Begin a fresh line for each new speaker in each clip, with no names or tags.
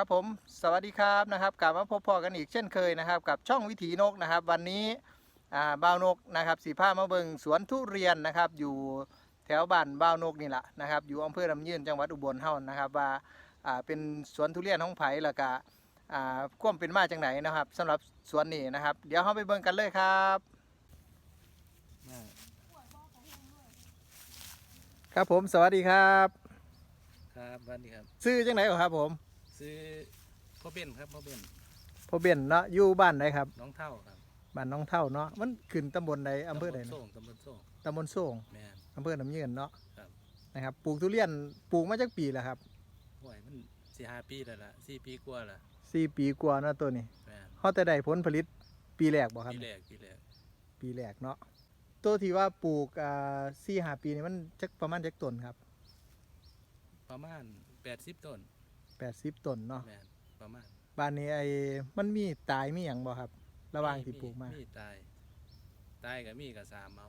ครับผมสวัสดีครับนะครับกลับมาพบพอกันอีกเช่นเคยนะครับกับช่องวิถีนกนะครับ วันนี้อ่าบ่าวนกนะครับสีผ้ามาเบิงสวนทุเรียนนะครับอยู่แถวบ้านบ่าวนกนี่แหละนะครับอยู่อำเภอลำยืนจังหวัดอุบลเฮานะครับว่าอ่าเป็นสวนทุเรียนของไผ่แล้วก็อ่าความเป็นมาจังไหนนะครับสำหรับสวนนี้นะครับ เดี๋ยวเราไปเบิ่งกันเลยครับครับผมสวัสดีครับ
ครับสวัสดีครับ
ชื่อจังไหนครับผม
ซื้อพ่อเบนครับพ่อเบน
พ่อเบนเนาะอยู่บ้านไหนครับ
น้องเท่าครับ
บ้านน้องเท่าเนาะมันขึ้นตำบลใดอำเภอใด
ตำบล
เนาะ
โส่งตำบลโส่ง
ตำบลโซ่ง
แม่น
อำเภอน้ำยืนเนาะ
ครับ
นะครับปลูกทุเรียนปลูกมาจากปีแล้วครับ
ห่วยมันสี่ห้าปีแล้วล่ะสี่ปีกว่าละ
สี่ปีกว่าเนาะตัวนี้
แม่น
เขาแต่ได้ผลผลิตปีแรกบ่ครับ
ปีแรกปีแรก
ปีแรกเนาะตัวที่ว่าปลูกอ่าสี่ห้าปีนี่มันจักประมาณจักต้นครับ
ประมาณแปดสิบต้น
แปดสิบต้นเนาะ
แม่นประมาณ
บ้านนี้ไอ้มันมีตายมีหยังบ่ครับ ระหว่างที่ปลูกมา
มีตาย ตายกับมีกับสามเอา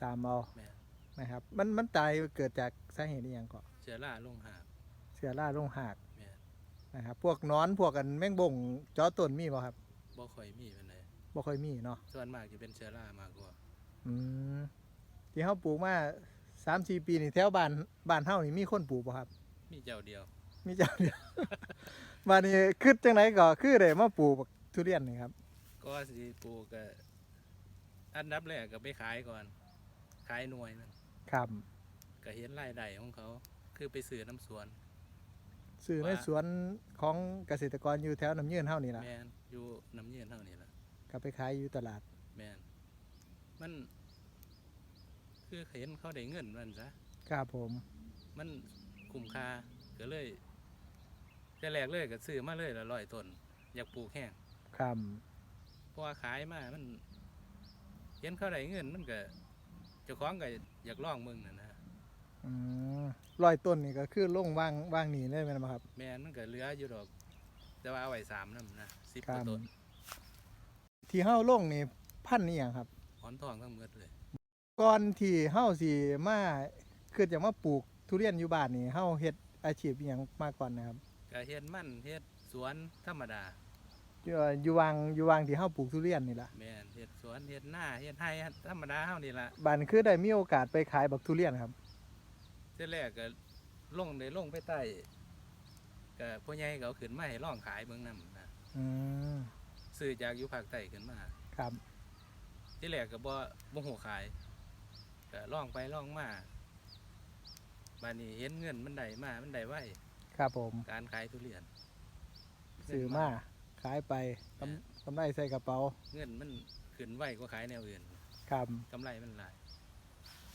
สามเอา Dạ.
แม่น
นะครับ มันมันตายเกิดจากสาเหตุอหยังก่อน
เชื้อราลงหาก
เสือราลงหาก
แม่น
นะครับ พวกหนอนพวกกันแมงบ่งจอต้นมีบ่ครับ
บ่ค่อยมีเป็นไร
บ่ค่อยมีเนาะ
ส่วนมากจะเป็นเชื้อรามากกว่า
อืมที่เขาปลูกมาสามสี่ปีนี่แถวบ้านบ้านเฮานี่มีคนปลูกบ่ครับ
มีเจ้าเดียว
มีเจ้าเดียวบ้านนี้คือจังไหนก็คือได้มาปลูกบักทุเรียนนี่ครับ
ก็สิปลูกก็อันดับแรกก็ไปขายก่อน ขายหน่วยมัน
ครับ
ก็เห็นรายได้ของเขา คือไปซื้อน้ำสวน
ซื้อใน
ว่า
สวนของเกษตรกรอยู่แถวน้ำยืนเฮานี่ล่ะ
แมนอยู่น้ำเย็นเท่านี้แหละ
ก็ไปขายอยู่ตลาด
แมนมัน คือเห็นเขาได้เงินมันซะ
ครับผม
มันคุ้มค่าก็เลย แต่แรกเลยก็ซื้อมาเลยละร้อยต้น อยากปลูกแห้ง
ครับ
เพราะว่าขายมามันเห็นเขาได้เงินมันก็เจ้าของก็อยากลองมึงน่ะนะ
อืมร้อยต้นนี่ก็คือลงว่างว่างนี่ได้แม่นบ่ครับ
แมนมันก็เหลืออยู่ดอก แต่ว่าเอาไว้สามน้ำนะสิบ
ค
ก
รั
ว่า
บ
ต้น
ที่เฮาลงนี่พันธุ์นี่หยังครับ
หอนทองทั้งหมดเลย
ก่อนที่เฮาสิมาคือจะมาปลูกทุเรียนอยู่บ้านนี่เฮาเฮ็ดอาชีพอิหยังมาก่อนนะครับ
ก็เฮ็ดมันเฮ็ดสวนธรรมดา
อยู่อยู่วางอยู่วางที่เฮาปลูกทุเรียนนี่ล่ะ
แม่นเฮ็ดสวนเฮ็ดหน้าเฮ็ดไร่ธรรมดาเฮานี่ล่ะ
บ้านคือได้มีโอกาสไปขายบักทุเรียนครับ
เที่แรกก็ลงได้ลงไปใต้ก็พ่อใหญ่ก็เอาขึ้นมาให้ลองขายเบิ่งนำนะ
อืม
ซื้อจากอยู่ภาคใต้ขึ้นมา
ครับ
ที่แรกก็บ่บ่ฮู้ขายก็ลองไปลองมาบัดนี้เห็นเงินมันได้มามันได้ไว
ครับผม
การขายทุเรียน
ซื้อมาขายไปกำกำไรใส่กระเป๋า
เงินมันขึ้นไวกว่าขายแนวอื่น
ครับ
กำไรมันหลาย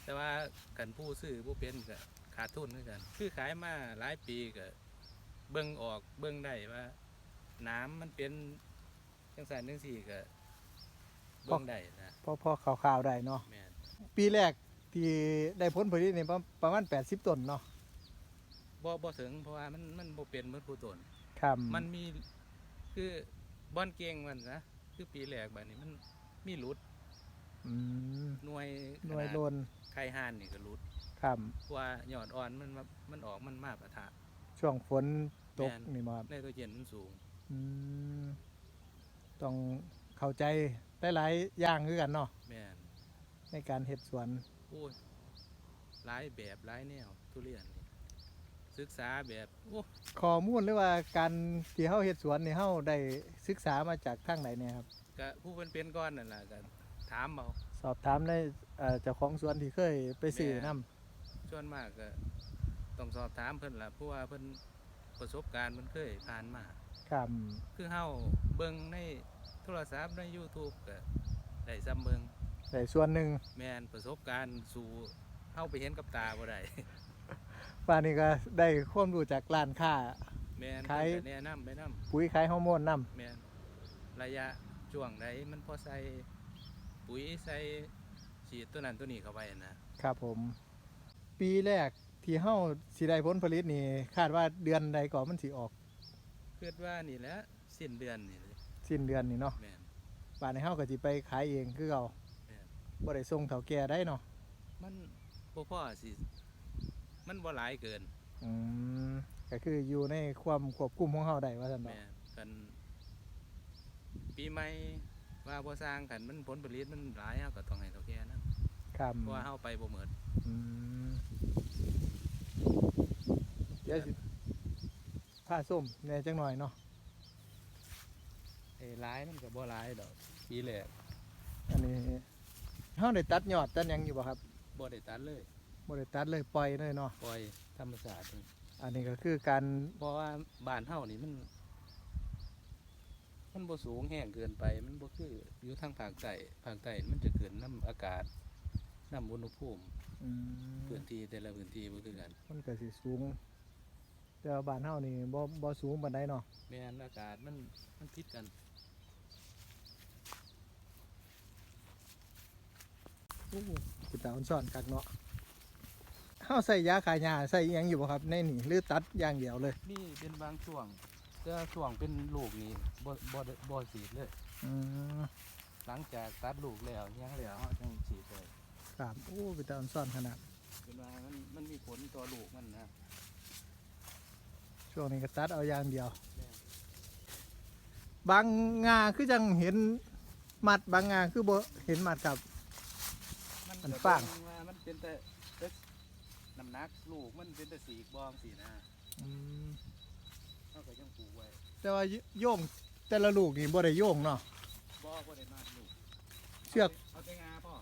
แต่ว่ากันผู้ซื้อผู้เป็นก็ขาดทุนด้วยกัน คือขายมาหลายปีก็เบิ่งออกเบิ่งได้ว่า น้ำมันเป็นจังสันจังสี่ก็เบิ่งได้นะ
พอพอข่าวๆได้เนาะ
แม่น
ปีแรกที่ได้ผลผลิตนี่ประประมาณ80ต้นเนาะ
บ่บ่ถึงเพราะว่ามันมันบ่เป็นเหมือนผู้ต้น
ครับ
มันมีคือบอนเก่งมันนะคือปีแรกแบบนี้มันมีหลุด
อืม
หน่วย
หน่วย
ขนาด
โลน
ไข่ห่านนี่ก็หลุด
ครับ
เพราะว่าหยอดอ่อนมันมามันออกมันมาปะทะ
ช่วงฝนตก
แม่น
นี่บ่ครับ
ในตัวเย็นมันสูง
อืมต้องเข้าใจหลายๆอย่างคือกันเนาะ
แม่น
ในการเฮ็ดสวน
โอ้ยหลายแบบหลายแนวทุเรียนนี่ ศึกษาแบบโอ้
ข้อมูลหรือว่าการที่เฮาเฮ็ดสวนนี่เฮาได้ศึกษามาจากทางไหนเนี่ยครับ
ก็ผู้เป็นเป็นก้อนนั่นแหละก็ถามเอา
สอบถามในเอ่อเจ้าของสวนที่เคยไปซื้อ
แม่
นํ
ส่วนมากก็ต้องสอบถามเพิ่นล่ะเพราะว่าเพิ่นประสบการณ์เพิ่นเคยผ่านมา
ครับ
คือเฮาเบิ่งในโทรศัพท์ใน YouTube ก็ได้ซ้ำเบิ่ง
ได้ส่วนหนึ่ง
แม่นประสบการณ์สู่เฮาไปเห็นกับตาบ่ได้
ป่านนี้ก็ได้ความรู้จากร้านค้า
แม่น
ขาย
เพิ่นก็แนะนำไปนํ
ปุ๋ยขายฮอร์โมนนํ
แม่นระยะช่วงใดมันพอใส่ปุ๋ยใส่ฉีดตัวนั้นตัวนี้เข้าไปนะครับ
ผม ปีแรกที่เฮาสิได้ผลผลิตนี่ คาดว่าเดือนใดก่อนมันสิออก
คิดว่านี่แหละสิ้นเดือนนี่เลย
สิ้นเดือนนี่เนาะ
แม่น
ป่านนี้เฮาก็สิไปขายเองคือเก่า
แม่น
บ่ได้ส่งเฒ่าแก่ได้เนาะ
มันบ่พอสิ มันบ่หลายเกิน
อืมก็คืออยู่ในความควบคุมของเฮาได้ว่าซั่น
แม่
เนาะ
นกันปีใหม่ว่าบ่สร้างกันมันผลผลิตมันหลายเฮาก็ต้องให้เท่าแก่นั้น
ครับ
เพราะว่าเฮาไปบ่หมด
อืมเดี๋ยวสิผ้าส้มแหน่จังหน่อยเนาะ
ไอ้หลายมันก็บ่หลายดอกปีแรก
อันนี้เฮาได้ตัดยอดตัดหยังอยู่บ่ครับ
บ่ได้ตัดเลย
บ่ได้ตัดเลยปล่อยเลยเนาะ
ปล่อยธรรมชาตินี่
อันนี้ก็คือการ
เพราะว่าบ้านเฮานี่มัน มันบ่สูงแห้งเกินไป มันบ่คืออยู่ทางภาคใต้ภาคใต้มันจะเกินน้ำอากาศน้ำอุณหภูมิ
อืม
พื้นที่แต่ละพื้นที่บ่คือกัน
มันก็สิสูง แต่ว่าบ้านเฮานี่บ่บ่สูงปานใดเนาะ
แม่นอากาศมันมันผิดกัน
โอ้คือตาอ่อนซ่อนคักเนาะ เฮาใส่ยาขายหญ้าใส่อิหยังอยู่บ่ครับในนี่หรือตัดอย่างเดียวเลย
นี่เป็นบางช่วงแต่ช่วงเป็นลูกนี่บ่บ่ได้บ่ฉีดเลย
อืม
หลังจากตัดลูกแล้วยังแล้วเฮาจังฉีดเลย
ครับโอ้คือตาอ่อนซ่อนขนาด
เป็นว่ามันมันมีผลต่อลูกมันนะ
ช่วงนี้ก็ตัดเอาอย่างเดียว
แม่น
บางงาคือจังเห็นมัดบางงาคือบ่เห็นมัดครับ
มัน
มัน
ก็
ฟาง
เบิ่ว่ามันเป็นแต่แต่ น้ำหนักลูกมันเป็นแต่สีกบองสีนะ
อืม
เฮาก็ยังปลูกไว้
แต่ว่าโยงแต่ละลูกนี่บ่ได้โยงเนาะ
บ่บ่ได้มาลูก
เชือก
เอาแต่งาพ่อ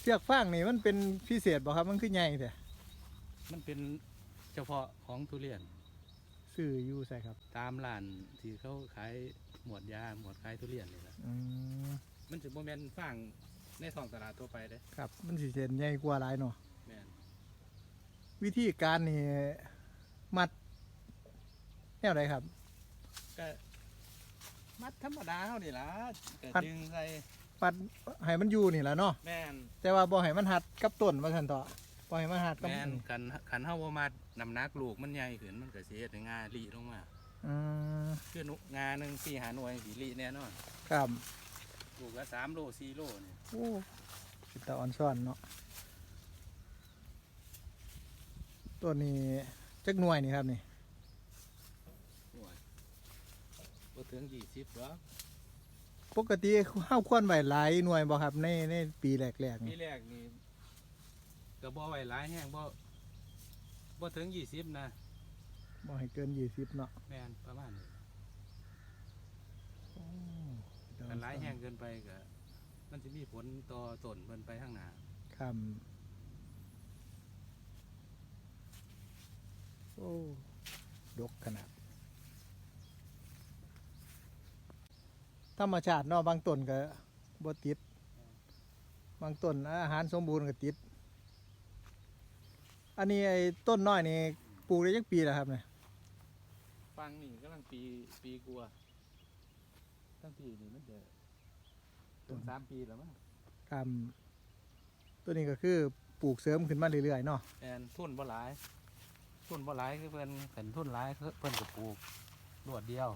เชือกฟางนี่มันเป็นพิเศษบ่ครับมันคือใหญ่แท้
มันเป็นเฉพาะของทุเรียน
ซื้ออยู่ใส่ครับ
ตามร้านที่เขาขายหมวดยาหมวดขายทุเรียนนี่แหละ
อืม
มันจะโมเมนฟางในท้องตลาดทั่วไปเด้
ครับ มันสิเส้นใหญ่กว่าหลายเนาะ
แม่น
วิธีการนี่มัดแนวใดครับ
ก็มัดธรรมดาเฮานี่ล่ะก็
มัด
ดึงใส่
มัดให้มันอยู่นี่แหละเนาะ
แม่น
แต่ว่าบ่ให้มันหัดกับต้นว่าซั่นเถาะบ่ให้มันหัดกับ
แม่นคันคันเฮาบ่มัดน้ำหนักลูกมันใหญ่ขึ้นมันก็สิเฮ็ดให้งาลีลงมา
อืม
คือนุงาหนึง4 5หน่วยสิลีแน่นอน
ครับ
ลูกละ3โล4โลนี่
โอ้สิตาอ่อนซ่อนเนาะ ตัวนี้จักหน่วยนี่ครับนี่
หน่วยบ่ถึง20หรอก
ปกติเฮาควรไว้หลายหน่วยบ่ครับในในปีแรกๆ
ปี
นี่
แรกนี่ก็บ่ไว้หลายแฮงบ่บ่ถึง20นะ
บ่ให้เกิน20เนาะ
แม่นประมาณนี้
โอ้ต
กันหลายแห้งเกินไปก็มันจะมีผลต่อต้นเพิ่นไปข้างหน้า
ครับ โอ้ดกขนาดธรรมชาติเนาะบางต้นก็บ่ติด บางต้นอาหารสมบูรณ์ก็ติด อันนี้ไอ้ต้นน้อยนี่ปลูกได้จักปีแล้วครับเนี่ย
ฟังนี่กำลังปีปีกลัวาตั้งปีนี่มันจะถึงสามปีแล้วมั้ง
ครับตัวนี้ก็คือปลูกเสริมขึ้นมาเรื่อยๆเนาะ
แอนทุนบ่หลาย ทุนบ่หลายคือเพิ่นขันทุนหลายคือเพิ่นก็ปลูกรวดเดียว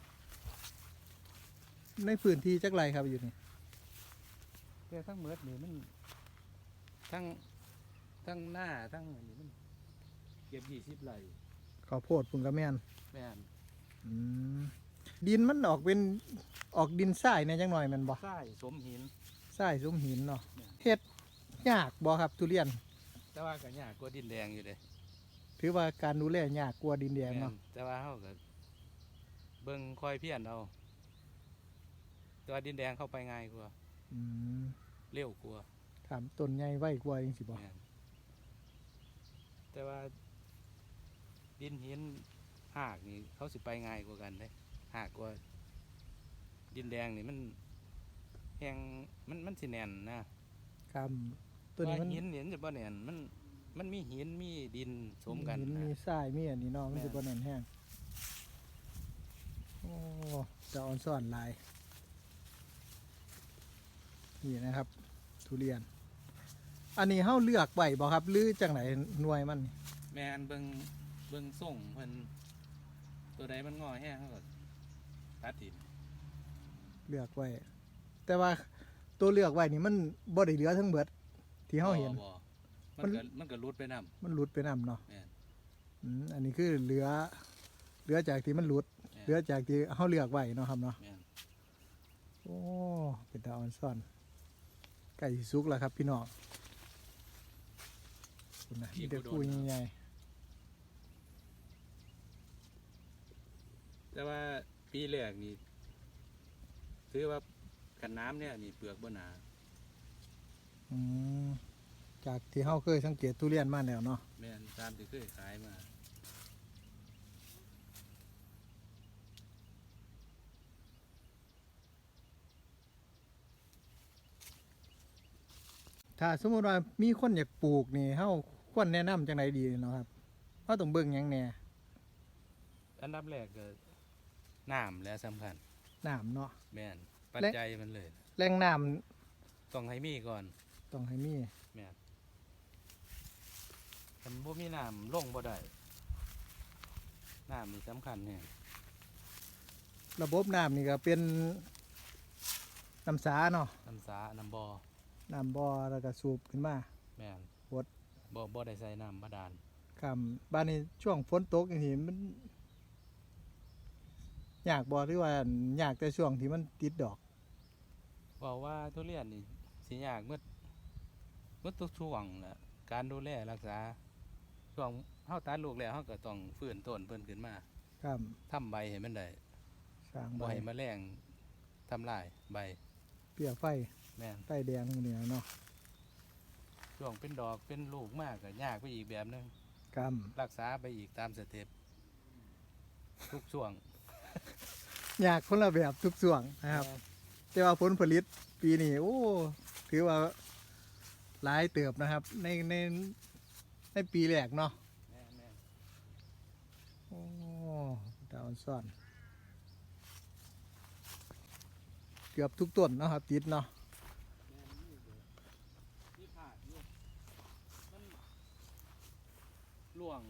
ในพื้นที่จักไรครับอยู่นี่
แต่ทั้งเมือดนี่มันทั้งทั้งหน้าทั้งอันนี้มันเก็บยี่สิบไร่
ข้าวโพดปุ่นกระแม่น
แม่น
อืมดินมันออกเป็นออกดินทรายเนี่ยจังหน่อยแมันบ่
ใต้สมหิน
ทรายสมหินเนาะ
แม่น
เฮ็ดยากบ่ครับทุเรียน
แต่ว่าก็ยากกว่าดินแดงอยู่เด้
ถือว่าการดูแลยากกว่าดินแดง
แม่
เนาะ
นแต่ว่าเขาก็เบิ่งคอยเพี้ยนเอาแต่ว่าดินแดงเข้าไปง่ายกว่า
อืม
เร็วกว่า
ครับต้นใหญ่ไวกว่าจังซี่บ่
แม่นแต่ว่า ดินหินหากนี่เขาสิไปง่ายกว่ากันเด้หากกว่า ดินแดงนี่มันแหงมันมันสิแน่นนะครับ
ตัวนี้
ว่า
มัน
หินนี่มันจะบ่แน่นมัน มันมีหินมีดินสมกัน
หิน
นะ
มีทรายมีอันนี้เนาะมัน
แม่น
สิบ่แน่นแห้งโอ้จะอ่อนซ่อนหลาย นี่นะครับ ทุเรียน อันนี้เฮาเลือกไว้บ่ครับหรือจังไหนหน่วยมันนี่
แม่นเบิ่งเบิ่งส่งเพิ่นตัวใดมันงอแห้งเขาก็ตัดทิ่ม
เลือกไว้แต่ว่าตัวเลือกไว้นี่มันบ่ได้เหลือทั้งเบิดที่เฮาเห็น
บ่บ่
มั
มันนก็มันก็รุดไปนํ
มันหลุดไปนํเนาะ
แม่น
อืมอันนี้คือเหลือเหลือจากที่มันหลุด
แม่น
เหลือจากที่เฮาเลือกไว้เนาะครับเนาะ
แม่น
โอ้เป็นตาอ่อนซ่อนไก่สิสุกแล้วครับ พี่น้องคุณนะมีแต่คู่ใหญ่
แต่ว่าปีแรกนี่ถือว่ากันน้ำเนี่ยนี่เปลือกบ่หนา
ๆอืม จากที่เฮาเคยสังเกตทุเรียนมาแล้วเนาะ
แม่นตามที่เคยขายมา
ถ้าสมมุติว่ามีคนอยากปลูกนี่เฮาควรแนะนำจังไดดีเนาะครับเฮาต้องเบิ่งหยังแหน่
อันดับแรกก็น้ำแหละสำคัญ
น้ำเนาะ
แม่นปัจ
และ
จัยมันเลย
แหล่งน้ำ
ต้องให้มีก่อน
ต้องให้มี
แม่น คันบ่มีน้ำลงบ่ได้น้ำนี่สำคัญเนี่ย
ระบบน้ำนี่ก็เป็นน้ำสาเนาะ
น้ำสาน้ำบ่อ
น้ำบ่อแล้วก็สูบขึ้นมา
แม่น
วด
บ่บ่ได้ใส่น้ำบาดาล
ครับบ้านนี้ช่วงฝนตกอย่างนี้มันยากบ่หรือว่ายากแต่ช่วงที่มันติดดอก
เว่าว่าทุเรียนนี่สิยากเมื่อเมื่อทุกช่วงแหละการดูแลรักษา ช่วงเฮาตัดลูกแล้วเฮาก็ต้องฟื้นต้นเพิ่นขึ้นมา
ครับ
ทำใบให้มันได้
สร้างใบ
บ่ให้แมลงทำลายใบ
เปียกไฟ
แม่น
ไฟแดงนี่เนาะ
ช่วงเป็นดอกเป็นลูกมากก็ยากไปอีกแบบหนึง
ครับ
รักษาไปอีกตามสเต็ปทุกช่วง
ยากคนละแบบทุกส่วงนะครับ แต่ว่าผลผลิตปีนี้โอ้ ถือว่าหลายเติบนะครับ ในใน ในปีแรกเนาะ
แม่นแม่น
โอ้ดาวซ่อน เกือบทุกต้นเนาะครับติดเนาะ
แม่นนี่เด้อที่ผ่านอยู่มันล่วง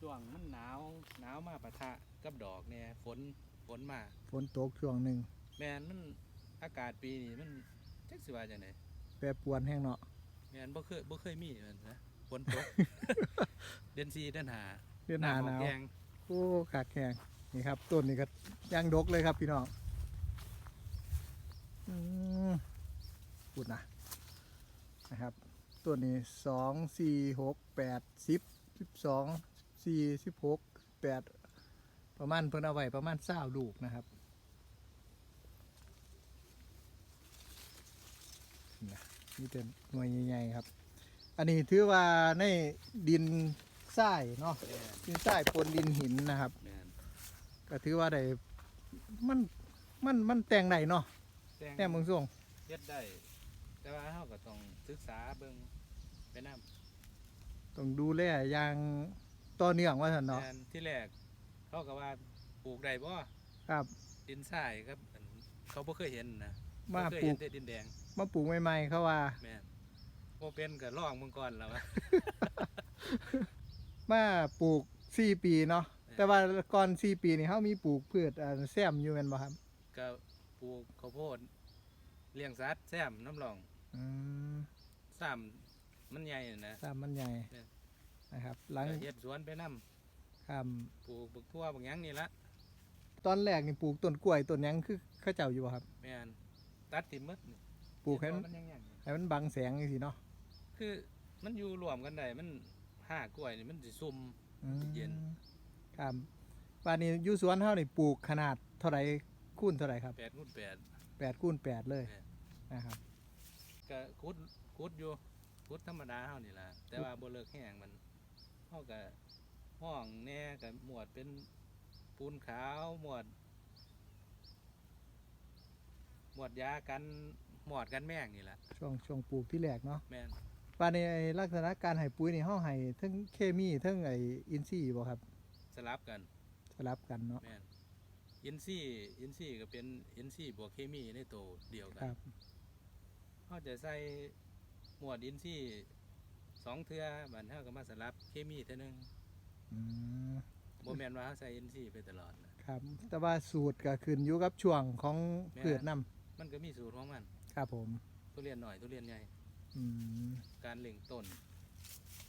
ช่วงมันหนาวหนาวมาปะทะกับดอกเนี่ยฝนฝนมา
ฝนตกช่วงหนึ่ง
แม่นมันอากาศปีนี้มันจักสิว่าจังได
แปรปรวนแห้งเนาะ
แม่นบ่เคยบ่เคยมีมันนะ ฝนตก เดือน4เดือน5
เดือนหาหนาว
แกง
โอ้ขาดแข็งนี่ครับต้นนี้ก็ย่างดกเลยครับพี่น้องอืมพูดนะนะครับต้นนี้สองสี่หกแปดสิบสิบสองสี่สิบหกแปดประมาณเพิ่นเอาไว้ประมาณเศร้าลูกนะครับนะนี่เป็นหน่วยใหญ่ๆครับ อันนี้ถือว่าในดินทรายเนาะ
แม่น
ดินทรายปนดินหินนะครับ
แม่น
ก็ถือว่าได้มันมันมันแต่งได้เนาะ
แต่
แน่มึงส่ง
เฮ็ดได้ แต่ว่าเฮาก็ต้องศึกษาเบิ่งไปนำ
ต้องดูแลอย่างต่อเนื่องว่าท่นเนาะ
แม่นที่แรกเขาก็ว่าปลูกได้บ่
ครับ
ดินทรายครับอันเขาบ่เคยเห็นนะ
มา
เคย
ปลู
เห็
ก
นแต่ดินแดง
มาปลูกใหม่ๆเขาว่า
แม่น บ่เป็นก็ลองมึงก่อนแล้วว่า
มาปลูกสี่ปีเนาะ
เออ
แต่ว่าก่อนสี่ปีนี่เขามีปลูกพืชอ่าแซมอยู่แม่นบ่ครับ
ก็ปลูกข้าวโพดเลี้ยงสัตว์แซมน้ำรอง
อืม
ซ้ำมันใหญ่น่ะนะ
ตามมันใหญ่
เออ
นะครับ หลัง
ก็เฮ็ดสวนไปนํ
ครับ
ปลูกบักทั่วบักหยังนี่ละ
ตอนแรกนี่ปลูกต้นกล้วยต้นหยังคือเข้าเจ้าอยู่บ่ครับ
แม่นตัดทิ่มหมดนี่
ปลูกให้
เห็น
มัน
บ่มันยังยังอยู่
ให้มันบังแสงจังซี่เนาะ
คือมันอยู่รวมกันได้มันห้ากล้วยนี่มันสิซุ่ม
อืม
เย็น
ครับบ้านนี้อยู่สวนเฮานี่ปลูกขนาดเท่าไหร่คูณเท่าไหร่ครับ
8คูณ8
แปดคูณแปดเลย
แม่น
นะครับ
ก็คุดคุดอยู่คุดธรรมดาเฮานี่ล่ะแต่ว่าบ่เลิกแห้งมันเฮาก็ห้องแหน่ก็หมวดเป็นปูนขาวหมวด หมวดยากันหมวดกันแมงนี่แหละ
ช่วงช่วงปลูกที่แรกเนาะ
แม่น
บ้านในลักษณะการให้ปุ๋ยนี่เฮาให้ทั้งเคมีทั้งไออินทรีย์บ่ครับ
สลับกัน
สลับกันเนาะ
แม่นอินซี่อินซี่ก็เป็นอินซี่บวกเคมีในตัวเดียวกั
คนรับ
เขาจะใส่หมวดอินซี่สองเทือบัดเฮาก็มาสลับเคมีเท่านึง
อืม
บ่แม่นว่าเฮาใส่อินซี่ไปตลอดนะครับ
แต่ว่าสูตรก็ขึ้นอยู่กับช่วงของ
แม่น
พืชนํ
มันก็มีสูตรของมัน
ครับผม
ทุเรียนหน่อยทุเรียนใหญ่
อืม
การเล็งต้น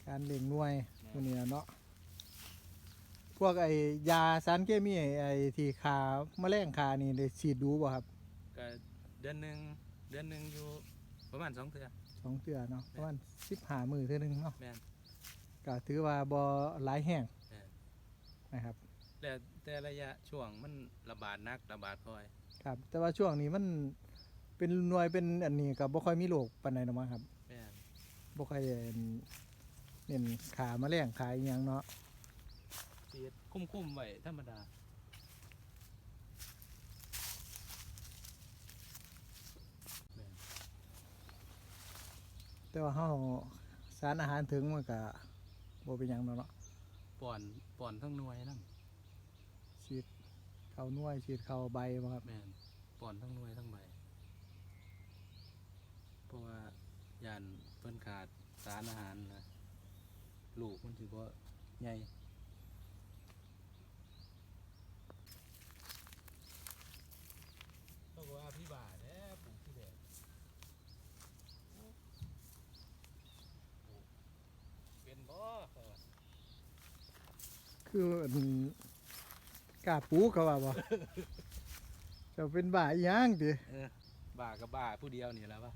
การเลี้ยงหน่วย
แม่น
ตัวนี้เนาะพวกไอ้ยาสารเคมีไอ้ไอ้ที่ขาแมลงขานี่ได้ฉีดดูบ่ครับ
ก็เดือนหนึ่งเดือนหนึ่งอยู่ประมาณสองเทื่อ
สองเทื่อเนาะประมาณ15มื้อเทื่อหนึงเนาะ
แม่น
ก็ถือว่าบ่หลายแห้ง
แม่น
นะครับ
แล้วแต่ระยะช่วงมันระบาดหนักระบาดคอย
ครับ แต่ว่าช่วงนี้มันเป็นหน่วยเป็นอันนี้ก็บ่ค่อยมีโรคปานใดเนาะมั้งครับ
แม่น
บ่ค่อยเห็นเน้นขาแมลงขาอีหยังเนาะ
ฉีดคุ้มๆไว้ธรรมดาแม่น
แต่ว่าเฮาสารอาหารถึงมันก็บ่เป็นหยังเนาะเนาะ
ป่อนป่อนทั้งหน่วยนั่น
ฉีดเข้าหน่วยฉีดเข้าใบบ่ครับ
แม่นป่อนทั้งหน่วยทั้งใบเพราะว่ายานเพิ่นขาดสารอาหารนะลูกมันสิบ่ใหญ่ก็ว่าพี่บ่าแน่ปลูกที่แดงเป็นบ่เขาว่า
คืออันกล้าปลูกก็ว่าบ่ จะเป็นบ้าอีหยังติ
เออบ้ากับบ้าผู้เดียวนี่แหล้ววะ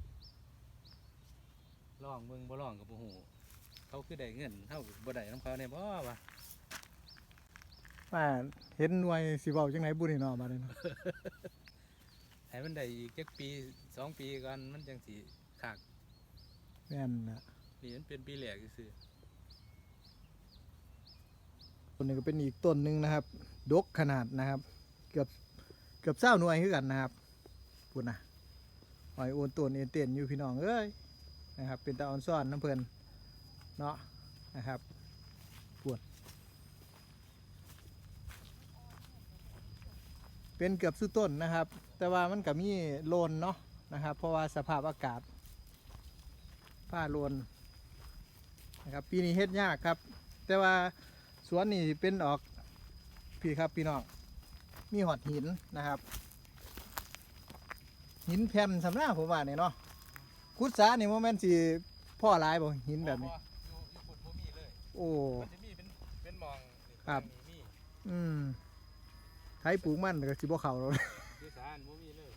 ลองเบิ่งบ่ลองกับบ่ฮู้เขาคือได้เงินเฮาก็บ่ได้นํเขาแน่บ่วะ
ว่าเห็นหน่วยสิเว้าจังไดบุนี่เนาะมาเลยเนาะ
ให้มันได้อีกจักปีสองปีก่อนมันจังสิคัก
แม่นน่ะ
นี่มันเป็นปีแรกซื่อ
ต้นนี้ก็เป็นอีกต้นหนึงนะครับ ดกขนาดนะครับ เกือบเกือบเศร้าหน่วยคือกันนะครับพูดนะหอยโอนต้นเอ็นเตียนอยู่พี่น้องเอ้ย นะครับ เป็นตาออนซ่อนน้ำเพลินเนาะนะครับปวดเป็นเกือบสุดต้นนะครับ แต่ว่ามันก็มีโลนเนาะนะครับ เพราะว่าสภาพอากาศผ้าโลนนะครับ ปีนี้เฮ็ดยากครับ แต่ว่าสวนนี่เป็นออกพี่ครับพี่น้องมีหอดหินนะครับ หินแผ่นสำนักผมว่าเนี่ยเนาะ คุดสานี่โมเมนต์สิพ่อหลายบ่หิน
ๆ
แบบนี้
อยู่อยู่พุ่นบ่มีเลย
โอ้
มันจะมีเป็นเป็นหมองนี่
ครับ
มี
อืมไทยปลูกมันก็สิบ่เข้าแล้ว
คือสารบ่มีเลย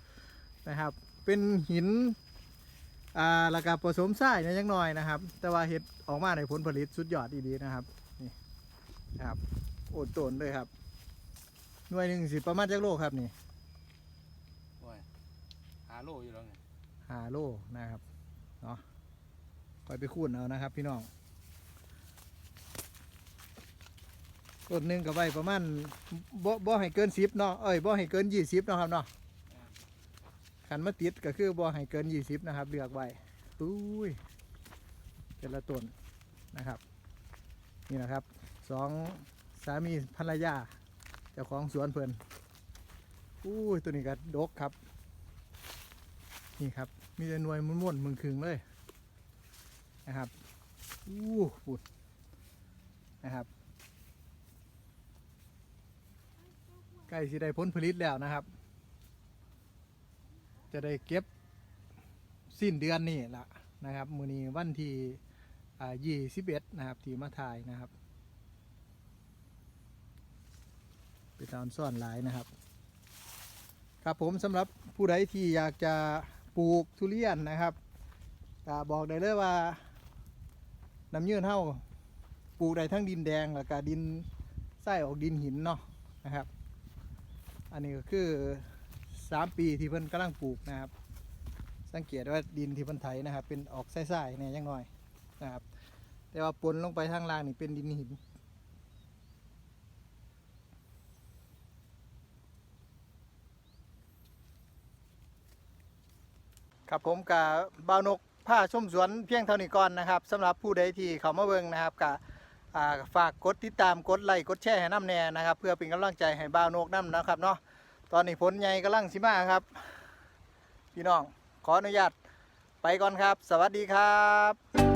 นะครับ เป็นหิน อ่าแล้วก็ผสมทรายเนี่ยยังน้อยนะครับ แต่ว่าเห็ดออกมาในผลผลิตสุดยอดดีๆนะครับ นี่นะครับ โอดโตนเลยครับ หน่วยหนึ่งสิประมาณจักโลครับนี่
โอ้ยหาโลอยู่แล้วไง
หาโลนะครับ เนาะคอยไปคูณเอานะครับ พี่น้องต้นหนึ่งกับใบประมาณบ่บ่ให้เกินสิบเนาะเอ้ยบ่ให้เกินยี่สิบเนาะครับเนาะขันมาติดก็คือบ่ให้เกินยี่สิบนะครับเลือกไว้อุ้ยแต่ละต้นนะครับ นี่นะครับสองสามีภรรยาเจ้าของสวนเพลินอุ้ยตัวนี้ก็ดกครับ นี่ครับ มีแต่หน่วยม้วนมึงคึงเลยนะครับอู้ปุดนะครับใกล้สิได้ผลผลิตแล้วนะครับ จะได้เก็บสิ้นเดือนนี่ละนะครับมือนี้วันที่ยี่สิบเอ็ดนะครับที่มาถ่ายนะครับเป็นตอนซ่อนหลายนะครับ ครับผมสำหรับผู้ใดที่อยากจะ ปลูกทุเรียนนะครับก็บอกได้เลยว่าน้ำยืนเท่าปลูกได้ทั้งดินแดงแล้วก็ดินไส้ออกดินหินเนาะนะครับ อันนี้ก็คือสามปีที่เพิ่นกำลังปลูกนะครับ สังเกตว่าดินที่เพิ่นไถนะครับ เป็นออกไส้ๆเนี่ยยังน้อยนะครับ แต่ว่าปนลงไปทางล่างนี่เป็นดินหิน ครับผมกับบ่าวนกผ้าชมสวนเพียงเท่านี้ก่อนนะครับสำหรับผู้ใดที่เขามาเบิ่งนะครับกับฝากกดติดตามกดไลค์กดแชร์ให้น้ำแน่นะครับ เพื่อเป็นกำลังใจให้บ่าวนกน้ำนะครับเนาะตอนนี้ผลใหญ่กำลังสิมาครับ พี่น้องขออนุญาตไปก่อนครับ สวัสดีครับ